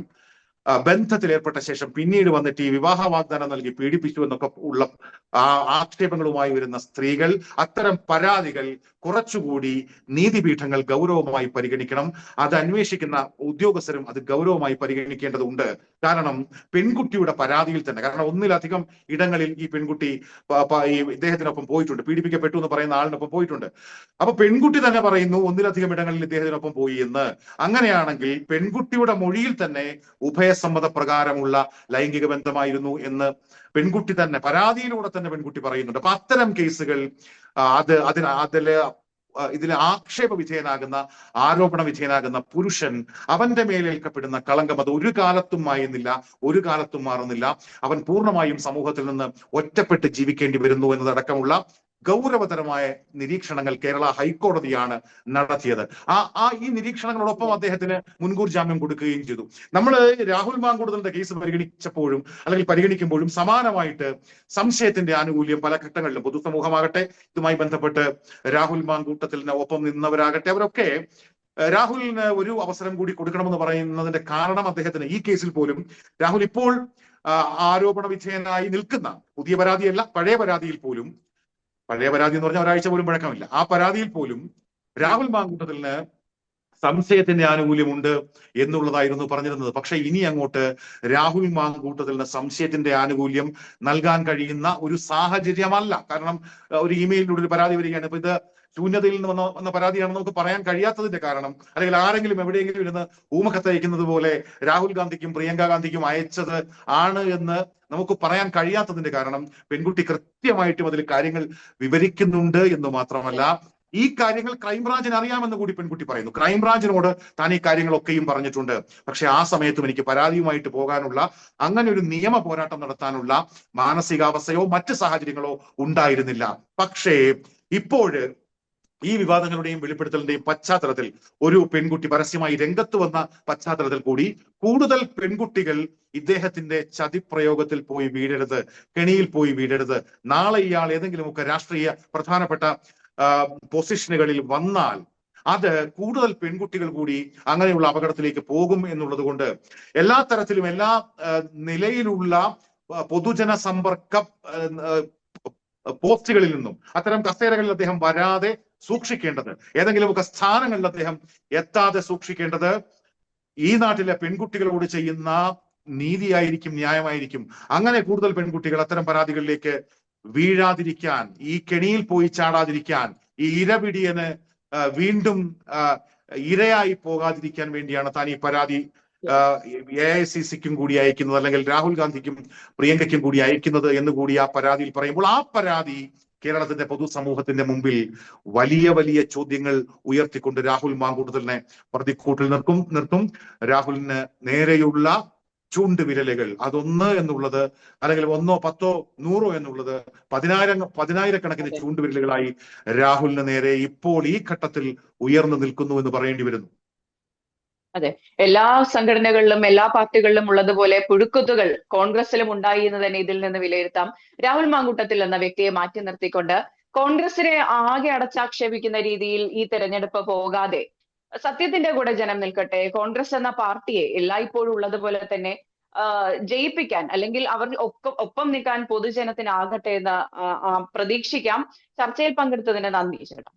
ബന്ധത്തിൽ ഏർപ്പെട്ട ശേഷം പിന്നീട് വന്നിട്ട് ഈ വിവാഹ വാഗ്ദാനം നൽകി പീഡിപ്പിച്ചു എന്നൊക്കെ ഉള്ള ആക്ഷേപങ്ങളുമായി വരുന്ന സ്ത്രീകൾ അത്തരം പരാതികൾ കുറച്ചുകൂടി നീതിപീഠങ്ങൾ ഗൗരവമായി പരിഗണിക്കണം. അത് അന്വേഷിക്കുന്ന ഉദ്യോഗസ്ഥരും അത് ഗൗരവമായി പരിഗണിക്കേണ്ടതുണ്ട്. കാരണം പെൺകുട്ടിയുടെ പരാതിയിൽ തന്നെ കാരണം ഒന്നിലധികം ഇടങ്ങളിൽ ഈ പെൺകുട്ടി ഈ ഇദ്ദേഹത്തിനൊപ്പം പോയിട്ടുണ്ട്. പീഡിപ്പിക്കപ്പെട്ടു എന്ന് പറയുന്ന ആളിനൊപ്പം പോയിട്ടുണ്ട്. അപ്പൊ പെൺകുട്ടി തന്നെ പറയുന്നു ഒന്നിലധികം ഇടങ്ങളിൽ ഇദ്ദേഹത്തിനൊപ്പം പോയി എന്ന്. അങ്ങനെയാണെങ്കിൽ പെൺകുട്ടിയുടെ മൊഴിയിൽ തന്നെ ഉഭയസമ്മത പ്രകാരമുള്ള ലൈംഗിക ബന്ധമായിരുന്നു എന്ന് പെൺകുട്ടി തന്നെ പരാതിയിലൂടെ തന്നെ പെൺകുട്ടി പറയുന്നുണ്ട്. അപ്പൊ അത്തരം കേസുകൾ അത് അതിന് അതിൽ ഇതിൽ ആക്ഷേപ വിധേയനാകുന്ന ആരോപണ വിധേയനാകുന്ന പുരുഷൻ അവന്റെ മേലേൽക്കപ്പെടുന്ന കളങ്കം അത് ഒരു കാലത്തും മായുന്നില്ല ഒരു കാലത്തും മാറുന്നില്ല. അവൻ പൂർണമായും സമൂഹത്തിൽ നിന്ന് ഒറ്റപ്പെട്ട് ജീവിക്കേണ്ടി വരുന്നു എന്നതടക്കമുള്ള ഗൗരവതരമായ നിരീക്ഷണങ്ങൾ കേരള ഹൈക്കോടതിയാണ് നടത്തിയത്. ആ ആ ഈ നിരീക്ഷണങ്ങളോടൊപ്പം അദ്ദേഹത്തിന് മുൻകൂർ ജാമ്യം കൊടുക്കുകയും ചെയ്തു. നമ്മൾ രാഹുൽ മാങ്കൂടുതലിന്റെ കേസ് പരിഗണിച്ചപ്പോഴും അല്ലെങ്കിൽ പരിഗണിക്കുമ്പോഴും സമാനമായിട്ട് സംശയത്തിന്റെ ആനുകൂല്യം പല ഘട്ടങ്ങളിലും പൊതുസമൂഹമാകട്ടെ ഇതുമായി ബന്ധപ്പെട്ട് രാഹുൽ മാങ്കൂട്ടത്തിന് ഒപ്പം നിന്നവരാകട്ടെ അവരൊക്കെ രാഹുലിന് ഒരു അവസരം കൂടി കൊടുക്കണമെന്ന് പറയുന്നതിന്റെ കാരണം അദ്ദേഹത്തിന് ഈ കേസിൽ പോലും രാഹുൽ ഇപ്പോൾ ആരോപണ വിധേയനായി നിൽക്കുന്ന പുതിയ പരാതിയല്ല പഴയ പരാതിയിൽ പോലും പഴയ പരാതി എന്ന് പറഞ്ഞാൽ ഒരാഴ്ച പോലും പഴക്കമില്ല ആ പരാതിയിൽ പോലും രാഹുൽ മാങ്കൂട്ടത്തിന് സംശയത്തിന്റെ ആനുകൂല്യമുണ്ട് എന്നുള്ളതായിരുന്നു പറഞ്ഞിരുന്നത്. പക്ഷെ ഇനി അങ്ങോട്ട് രാഹുൽ മാങ്കൂട്ടത്തിന് സംശയത്തിന്റെ ആനുകൂല്യം നൽകാൻ കഴിയുന്ന ഒരു സാഹചര്യമല്ല. കാരണം ഒരു ഇമെയിലിലൂടെ ഒരു പരാതി വരികയാണ്. ഇപ്പൊ ഇത് ശൂന്യതയിൽ നിന്ന് വന്ന വന്ന പരാതിയാണെന്ന് നമുക്ക് പറയാൻ കഴിയാത്തതിന്റെ കാരണം അല്ലെങ്കിൽ ആരെങ്കിലും എവിടെയെങ്കിലും ഇരുന്ന് ഊമക്കത്തയക്കുന്നത് പോലെ രാഹുൽ ഗാന്ധിക്കും പ്രിയങ്ക ഗാന്ധിക്കും അയച്ചത് ആണ് എന്ന് നമുക്ക് പറയാൻ കഴിയാത്തതിന്റെ കാരണം പെൺകുട്ടി കൃത്യമായിട്ടും അതിൽ കാര്യങ്ങൾ വിവരിക്കുന്നുണ്ട് എന്ന് മാത്രമല്ല ഈ കാര്യങ്ങൾ ക്രൈംബ്രാഞ്ചിന് അറിയാമെന്ന് കൂടി പെൺകുട്ടി പറയുന്നു. ക്രൈംബ്രാഞ്ചിനോട് താൻ ഈ കാര്യങ്ങളൊക്കെയും പറഞ്ഞിട്ടുണ്ട്. പക്ഷെ ആ സമയത്തും എനിക്ക് പരാതിയുമായിട്ട് പോകാനുള്ള അങ്ങനെ ഒരു നിയമ പോരാട്ടം നടത്താനുള്ള മാനസികാവസ്ഥയോ മറ്റ് സാഹചര്യങ്ങളോ ഉണ്ടായിരുന്നില്ല. പക്ഷേ ഇപ്പോഴ് ഈ വിവാദങ്ങളുടെയും വെളിപ്പെടുത്തലിന്റെയും പശ്ചാത്തലത്തിൽ ഒരു പെൺകുട്ടി പരസ്യമായി രംഗത്ത് വന്ന പശ്ചാത്തലത്തിൽ കൂടി കൂടുതൽ പെൺകുട്ടികൾ ഇദ്ദേഹത്തിന്റെ ചതിപ്രയോഗത്തിൽ പോയി വീഴരുത് കെണിയിൽ പോയി വീഴരുത്. നാളെ ഇയാൾ ഏതെങ്കിലുമൊക്കെ രാഷ്ട്രീയ പ്രധാനപ്പെട്ട പൊസിഷനുകളിൽ വന്നാൽ അത് കൂടുതൽ പെൺകുട്ടികൾ കൂടി അങ്ങനെയുള്ള അപകടത്തിലേക്ക് പോകും എന്നുള്ളത് കൊണ്ട് എല്ലാ തരത്തിലും എല്ലാ നിലയിലുള്ള പൊതുജന സമ്പർക്ക പോസ്റ്റുകളിൽ നിന്നും അത്തരം കസേരകളിൽ അദ്ദേഹം വരാതെ സൂക്ഷിക്കേണ്ടത്. ഏതെങ്കിലുമൊക്കെ സ്ഥാനങ്ങളിൽ അദ്ദേഹം എത്താതെ സൂക്ഷിക്കേണ്ടത് ഈ നാട്ടിലെ പെൺകുട്ടികളോട് ചെയ്യുന്ന നീതിയായിരിക്കും ന്യായമായിരിക്കും. അങ്ങനെ കൂടുതൽ പെൺകുട്ടികൾ അത്തരം പരാതികളിലേക്ക് വീഴാതിരിക്കാൻ ഈ കെണിയിൽ പോയി ചാടാതിരിക്കാൻ ഈ ഇരപിടിയന് വീണ്ടും ഇരയായി പോകാതിരിക്കാൻ വേണ്ടിയാണ് താൻ ഈ പരാതി എ ഐ സി സിക്കും കൂടി അയക്കുന്നത് അല്ലെങ്കിൽ രാഹുൽ ഗാന്ധിക്കും പ്രിയങ്കയ്ക്കും കൂടി അയക്കുന്നത് എന്ന് കൂടി ആ പരാതിയിൽ പറയുമ്പോൾ ആ പരാതി കേരളത്തിന്റെ പൊതുസമൂഹത്തിന്റെ മുമ്പിൽ വലിയ വലിയ ചോദ്യങ്ങൾ ഉയർത്തിക്കൊണ്ട് രാഹുൽ മാങ്കൂട്ടത്തിനെ പ്രതിക്കൂട്ടിൽ നിർക്കും നിർത്തും. രാഹുലിന് നേരെയുള്ള ചൂണ്ടുവിരലുകൾ. അതൊന്ന് എന്നുള്ളത് അല്ലെങ്കിൽ ഒന്നോ പത്തോ നൂറോ എന്നുള്ളത് പതിനായിരം പതിനായിരക്കണക്കിന് ചൂണ്ട് ചൂണ്ടുവിരലുകളായി രാഹുലിന് നേരെ ഇപ്പോൾ ഈ ഘട്ടത്തിൽ ഉയർന്നു നിൽക്കുന്നു എന്ന് പറയേണ്ടി വരുന്നു. എല്ലാ സംഘടനകളിലും എല്ലാ പാർട്ടികളിലും ഉള്ളതുപോലെ പുഴുക്കുത്തുകൾ കോൺഗ്രസിലും ഉണ്ടായി എന്ന് തന്നെ ഇതിൽ നിന്ന് വിലയിരുത്താം. രാഹുൽ മാങ്കൂട്ടത്തിൽ എന്ന വ്യക്തിയെ മാറ്റി നിർത്തിക്കൊണ്ട് കോൺഗ്രസിനെ ആകെ അടച്ചാക്ഷേപിക്കുന്ന രീതിയിൽ ഈ തെരഞ്ഞെടുപ്പ് പോകാതെ സത്യത്തിന്റെ കൂടെ ജനം നിൽക്കട്ടെ കോൺഗ്രസ് എന്ന പാർട്ടിയെ എല്ലായ്പ്പോഴും ഉള്ളതുപോലെ തന്നെ ജയിപ്പിക്കാൻ അല്ലെങ്കിൽ അവർ ഒപ്പം നിൽക്കാൻ പൊതുജനത്തിനാകട്ടെ എന്ന് പ്രതീക്ഷിക്കാം. ചർച്ചയിൽ പങ്കെടുത്തതിന് നന്ദി ചേട്ടാ.